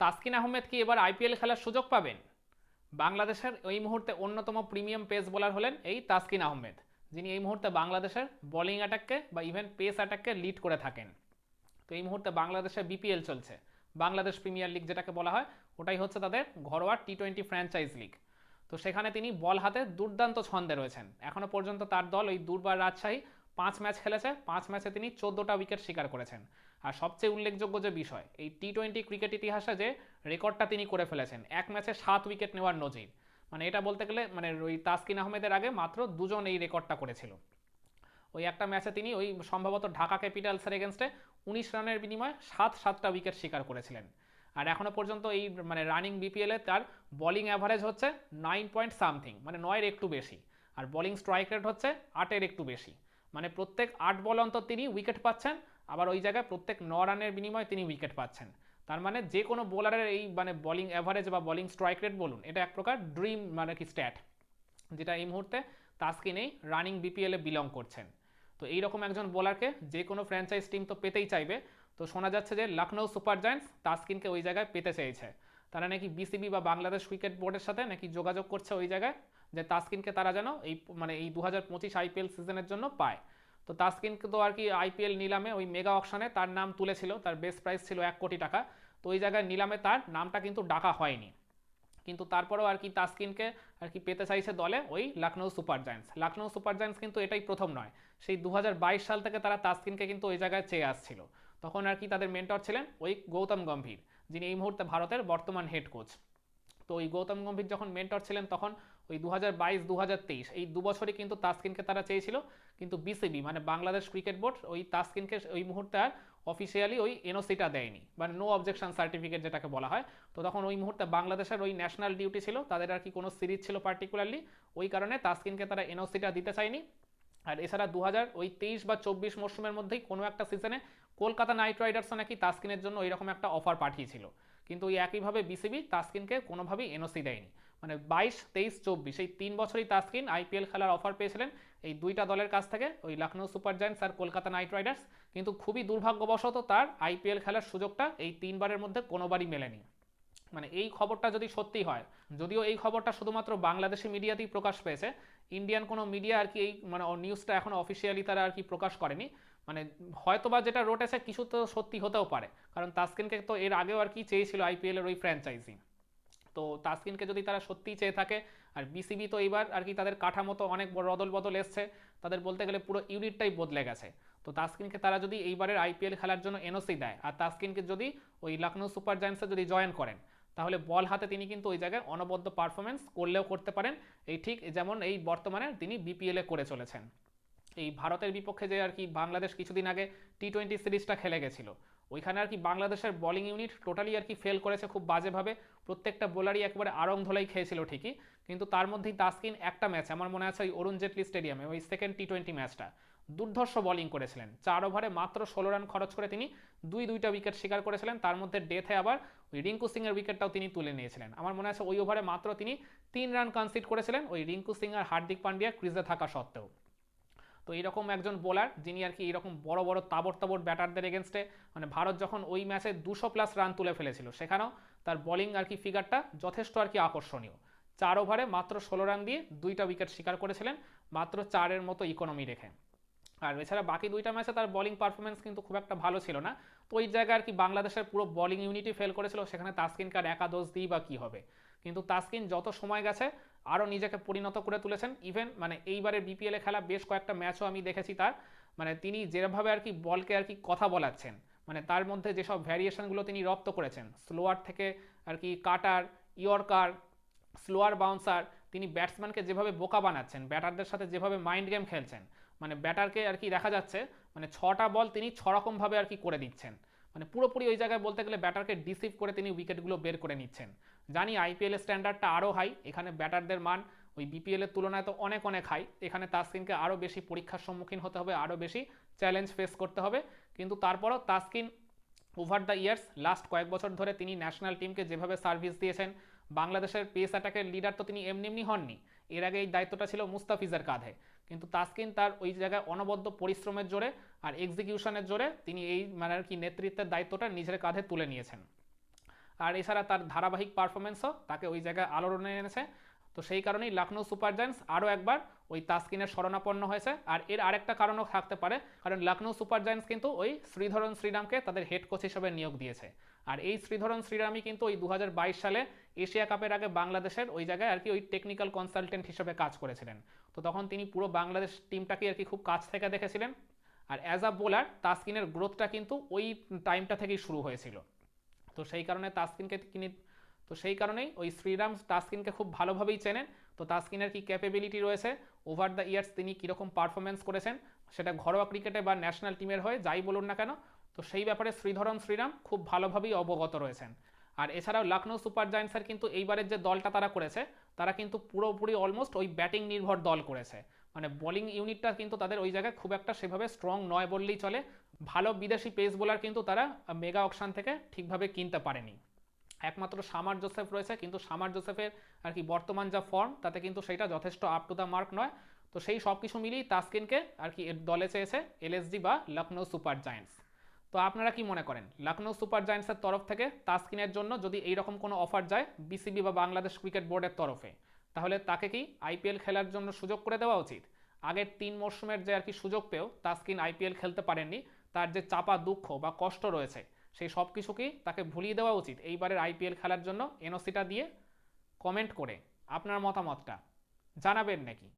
তাসকিন আহমেদ কি এবার আইপিএল খেলার সুযোগ পাবেন? বাংলাদেশের এই মুহূর্তে অন্যতম প্রিমিয়াম পেস বোলার হলেন এই তাসকিন আহমেদ, যিনি এই মুহূর্তে বাংলাদেশের বোলিং অ্যাটাককে বা ইভেন পেস অ্যাটাককে লিড করে থাকেন। তো এই মুহূর্তে বাংলাদেশে বিপিএল চলছে। বাংলাদেশ প্রিমিয়ার লিগ যেটাকে বলা হয়, ওটাই হচ্ছে তাদের ঘরোয়া টি টোয়েন্টি ফ্র্যাঞ্চাইজ লিগ। তো সেখানে তিনি বল হাতে দুর্দান্ত ছন্দে রয়েছেন। এখনও পর্যন্ত তার দল ওই দুর্বার রাজশাহী পাঁচ ম্যাচ খেলেছে, পাঁচ ম্যাচে তিনি চোদ্দোটা উইকেট শিকার করেছেন। আর সবচেয়ে উল্লেখযোগ্য যে বিষয়, এই টি টোয়েন্টি ক্রিকেট ইতিহাসে যে রেকর্ডটা তিনি করে ফেলেছেন, এক ম্যাচে সাত উইকেট নেওয়ার নজির। মানে এটা বলতে গেলে মানে ওই তাসকিন আহমেদের আগে মাত্র দুজন এই রেকর্ডটা করেছিল। ওই একটা ম্যাচে তিনি ওই সম্ভবত ঢাকা ক্যাপিটালসের এগেনস্টে উনিশ রানের বিনিময়ে সাত সাতটা উইকেট শিকার করেছিলেন। আর এখনও পর্যন্ত এই মানে রানিং বিপিএলে তার বোলিং অ্যাভারেজ হচ্ছে নাইন পয়েন্ট সামথিং মানে নয়ের একটু বেশি। আর বোলিং স্ট্রাইক রেট হচ্ছে আটের একটু বেশি। মানে প্রত্যেক আট বল অন্তর তিনি উইকেট পাচ্ছেন, আবার ওই জায়গায় প্রত্যেক ন রানের বিনিময়ে তিনি উইকেট পাচ্ছেন। তার মানে যে কোনো বোলারের এই মানে বোলিং অ্যাভারেজ বা বোলিং স্ট্রাইক রেট বলুন, এটা এক প্রকার ড্রিম মানে কি স্ট্যাট যেটা এই মুহূর্তে তাসকিনেই রানিং বিপিএলে বিলং করছেন। তো এইরকম একজন বোলারকে যে কোনো ফ্র্যাঞ্চাইজ টিম তো পেতেই চাইবে। তো শোনা যাচ্ছে যে লখনৌ সুপার জায়ান্টস তাসকিনকে ওই জায়গায় পেতে চেয়েছে। তারা নাকি বিসিবি বা বাংলাদেশ ক্রিকেট বোর্ডের সাথে নাকি যোগাযোগ করছে ওই জায়গায় যে তাসকিনকে তারা যেন এই মানে এই দু হাজার পঁচিশ আইপিএল সিজনের জন্য পায়। তো তাসকিনকে তো আর কি আইপিএল নিলামে ওই মেগা অকশনে তার নাম তুলেছিল, তার বেস্ট প্রাইস ছিল এক কোটি টাকা। তো ওই জায়গায় নিলামে তার নামটা কিন্তু ডাকা হয়নি। কিন্তু তারপরেও আর কি তাসকিনকে আর কি পেতে চাইছে দলে ওই Lucknow Super Giants Lucknow Super Giants কিন্তু এটাই প্রথম নয়। সেই দু হাজার বাইশ সাল থেকে তারা তাসকিনকে কিন্তু ওই জায়গায় চেয়ে আসছিল। তখন আর কি তাদের মেন্টর ছিলেন ওই গৌতম গম্ভীর। যিনি এই মুহূর্তে ভারতের বর্তমান হেড কোচ তো ওই গৌতম গম্ভীর যখন মেন্টর ছিলেন তখন ওই দু হাজার বাইশ দু হাজার তেইশ, এই দু বছরই কিন্তু তাসকিনকে তারা চেয়েছিল। কিন্তু বিসিবি মানে বাংলাদেশ ক্রিকেট বোর্ড ওই তাসকিনকে ওই মুহূর্তে আর অফিসিয়ালি ওই এনওসিটা দেয়নি। মানে নো অবজেকশন সার্টিফিকেট যেটাকে বলা হয়। তো তখন ওই মুহূর্তে বাংলাদেশের ওই ন্যাশনাল ডিউটি ছিল। তাদের আর কি কোনো সিরিজ ছিল পার্টিকুলারলি ওই কারণে তাসকিনকে তারা এনওসিটা দিতে চায়নি। আর এছাড়া দু হাজার ওই তেইশ বা চব্বিশ মরশুমের মধ্যেই কোনো একটা সিজনে কলকাতা নাইট রাইডার্সও নাকি তাস্কিনের জন্য ওইরকম একটা অফার পাঠিয়েছিল। কিন্তু ওই একইভাবে বিসিবি তাস্কিনকে কোনোভাবেই এনওসি দেয়নি। মানে বাইশ, তেইশ, চব্বিশ, এই তিন বছরই তাস্কিন আইপিএল খেলার অফার পেয়েছিলেন এই দুইটা দলের কাছ থেকে, ওই লখনৌ সুপার জায়ান্টস আর কলকাতা নাইট রাইডার্স। কিন্তু খুবই দুর্ভাগ্যবশত তার আইপিএল খেলার সুযোগটা এই তিনবারের মধ্যে কোনোবারই মেলেনি। মানে এই খবরটা যদি সত্যি হয়, যদিও এই খবরটা শুধুমাত্র বাংলাদেশি মিডিয়াতেই প্রকাশ পেয়েছে, ইন্ডিয়ান কোনো মিডিয়া আর কি এই মানে নিউজটা এখন অফিসিয়ালি তারা আর কি প্রকাশ করেনি। মানে হয়তোবা যেটা রোটেছে কিছু তো সত্যি হতেও পারে। কারণ তাসকিনকে তো এর আগেও আর কি চেয়েছিল আইপিএলের ওই ফ্র্যাঞ্চাইজি তো তাসকিনকে যদি তারা সত্যিই চেয়ে থাকে, আর বিসিবি তো এইবার আর কি তাদের কাঠামো তো অনেক বড় রদল বদল এসছে, তাদের বলতে গেলে পুরো ইউনিটটাই বদলে গেছে। তো তাসকিনকে তারা যদি এইবারের আইপিএল খেলার জন্য এনওসি দেয়, আর তাসকিনকে যদি ওই লখনৌ সুপার জায়ান্টসে যদি জয়েন করেন, তাহলে বল হাতে তিনি কিন্তু ওই জায়গায় অনবদ্য পারফরমেন্স করলেও করতে পারেন। এই ঠিক যেমন এই বর্তমানে তিনি বিপিএলে করে চলেছেন। এই ভারতের বিপক্ষে যে আর কি বাংলাদেশ কিছুদিন আগে টি টোয়েন্টি সিরিজটা খেলে গেছিল, ওইখানে আর কি বাংলাদেশের বোলিং ইউনিট টোটালি আর কি ফেল করেছে খুব বাজেভাবে, প্রত্যেকটা বোলারই একবারে আরং ধোলাই খেয়েছিল ঠিকই, কিন্তু তার মধ্যেই তাসকিন একটা ম্যাচ আমার মনে আছে ওই অরুণ জেটলি স্টেডিয়ামে ওই সেকেন্ড টি টোয়েন্টি ম্যাচটা দুর্ধর্ষ বোলিং করেছিলেন, চার ওভারে মাত্র ষোলো রান খরচ করে তিনি দুই দুইটা উইকেট শিকার করেছিলেন, তার মধ্যে ডেথে আবার ওই রিঙ্কু সিংয়ের উইকেটটাও তিনি তুলে নিয়েছিলেন, আমার মনে আছে ওই ওভারে মাত্র তিনি তিন রান কনসিড করেছিলেন, ওই রিঙ্কু সিং আর হার্দিক পান্ডিয়া ক্রিজে থাকা সত্ত্বেও। তো এরকম একজন বোলার যিনি আর কি এরকম বড় বড় তাবড় তাবড় ব্যাটারদের এগেনস্টে মানে ভারত যখন ওই ম্যাচে দুশো প্লাস রান তুলে ফেলেছিল, সেখানেও তার বোলিং আর কি ফিগারটা যথেষ্ট আর কি আকর্ষণীয়। চার ওভারে মাত্র ষোলো রান দিয়ে দুইটা উইকেট শিকার করেছিলেন, মাত্র চারের মতো ইকোনমি রেখে। আর এছাড়া বাকি দুইটা ম্যাচে তার বোলিং পারফরমেন্স কিন্তু খুব একটা ভালো ছিল না। তো ওই জায়গায় আর কি বাংলাদেশের পুরো বোলিং ইউনিটি ফেল করেছিল, সেখানে তাসকিনকে আর একাদশ দিই বা কী হবে? কিন্তু তাসকিন যত সময় গেছে আরও নিজেকে পরিণত করে তুলেছেন। ইভেন মানে এইবারের বিপিএলে খেলা বেশ কয়েকটা ম্যাচও আমি দেখেছি তার। মানে তিনি যেভাবে আর কি বলকে আর কি কথা বলাচ্ছেন মানে তার মধ্যে যেসব ভ্যারিয়েশনগুলো তিনি রপ্ত করেছেন স্লোয়ার থেকে আর কি কাটার ইয়র্কার স্লোয়ার বাউন্সার তিনি ব্যাটসম্যানকে যেভাবে বোকা বানাচ্ছেন ব্যাটারদের সাথে যেভাবে মাইন্ড গেম খেলছেন মানে ব্যাটারকে আর কি দেখা যাচ্ছে মানে ছটা বল তিনি ছরকমভাবে আর কি করে দিচ্ছেন। মানে পুরোপুরি ওই জায়গায় বলতে গেলে ব্যাটারকে ডিসিভ করে তিনি উইকেটগুলো বের করে নিচ্ছেন। জানি আইপিএল স্ট্যান্ডার্ডটা আরও হাই এখানে ব্যাটারদের মান ওই বিপিএলের তুলনায় তো অনেক অনেক হাই এখানে তাসকিনকে আরও বেশি পরীক্ষার সম্মুখীন হতে হবে আরও বেশি চ্যালেঞ্জ ফেস করতে হবে। কিন্তু তারপরও Taskin over the years last কয়েক বছর ধরে তিনি ন্যাশনাল টিমকে যেভাবে সার্ভিস দিয়েছেন বাংলাদেশের পেস অ্যাটাকের লিডার তো তিনি এমনি এমনি হননি। এর আগে এই দায়িত্বটা ছিল মুস্তাফিজের কাঁধে। কিন্তু তাসকিন তার ওই জায়গায় অনবদ্য পরিশ্রমের জোরে আর এক্সিকিউশনের জোরে তিনি এই মানে আর কি নেতৃত্বের দায়িত্বটা নিজের কাঁধে তুলে নিয়েছেন। আর এছাড়া তার ধারাবাহিক পারফরমেন্সও তাকে ওই জায়গায় আলোড়নে এনেছে। তো সেই কারণেই লখনৌ সুপার জায়ান্টস আরও একবার ওই তাসকিনের শরণাপন্ন হয়েছে। আর এর আরেকটা কারণও থাকতে পারে, কারণ লখনৌ সুপার জায়ান্টস কিন্তু ওই শ্রীধরন শ্রীরামকে তাদের হেড কোচ হিসেবে নিয়োগ দিয়েছে। আর এই শ্রীধরন শ্রীরামই কিন্তু ওই দু হাজার বাইশ সালে এশিয়া কাপের আগে বাংলাদেশের ওই জায়গায় আর কি ওই টেকনিক্যাল কনসালটেন্ট হিসেবে কাজ করেছিলেন। তো তখন তিনি পুরো বাংলাদেশ টিমটাকে আর কি খুব কাছ থেকে দেখেছিলেন। আর অ্যাজ আ বোলার তাসকিনের গ্রোথটা কিন্তু ওই টাইমটা থেকেই শুরু হয়েছিল। তো সেই কারণে তাসকিনকে তিনি তো সেই কারণেই ওই শ্রীরাম তাসকিনকে খুব ভালোভাবেই চেনেন। তো তাসকিনের কি ক্যাপেবিলিটি রয়েছে? ওভার দ্য ইয়ার্স তিনি কীরকম পারফরমেন্স করেছেন সেটা ঘরোয়া ক্রিকেটে বা ন্যাশনাল টিমের হয়ে যাই বলুন না কেন, তো সেই ব্যাপারে শ্রীধরন শ্রীরাম খুব ভালোভাবেই অবগত রয়েছেন। আর এছাড়াও লখনৌ সুপার জায়ান্টসের কিন্তু এইবারের যে দলটা তারা করেছে, তারা কিন্তু পুরোপুরি অলমোস্ট ওই ব্যাটিং নির্ভর দল করেছে। মানে বোলিং ইউনিটটা কিন্তু তাদের ওই জায়গায় খুব একটা সেভাবে স্ট্রং নয় বললেই চলে। ভালো বিদেশি পেস বোলার কিন্তু তারা মেগা অকশান থেকে ঠিকভাবে কিনতে পারেনি। একমাত্র সামার জোসেফ রয়েছে, কিন্তু সামার জোসেফের আর কি বর্তমান যা ফর্ম তাতে কিন্তু সেটা যথেষ্ট আপ টু দ্য মার্ক নয়। তো সেই সব কিছু মিলিয়ে তাসকিনকে আর কি দলে চেয়েছে এলএসজি বা লখনৌ সুপার জায়ান্টস। তো আপনারা কি মনে করেন, লখনৌ সুপার জায়ান্টসের তরফ থেকে তাসকিনের জন্য যদি এইরকম কোনো অফার যায় বিসিবি বা বাংলাদেশ ক্রিকেট বোর্ডের তরফে, তাহলে তাকে কি আইপিএল খেলার জন্য সুযোগ করে দেওয়া উচিত? আগের তিন মরশুমের যে আর কি সুযোগ পেয়েও তাসকিন আইপিএল খেলতে পারেননি, তার যে চাপা দুঃখ বা কষ্ট রয়েছে সেই সব কিছুকেই তাকে ভুলিয়ে দেওয়া উচিত। এইবারের আইপিএল খেলার জন্য এনওসিটা দিয়ে কমেন্ট করে আপনার মতামতটা জানাবেন নাকি?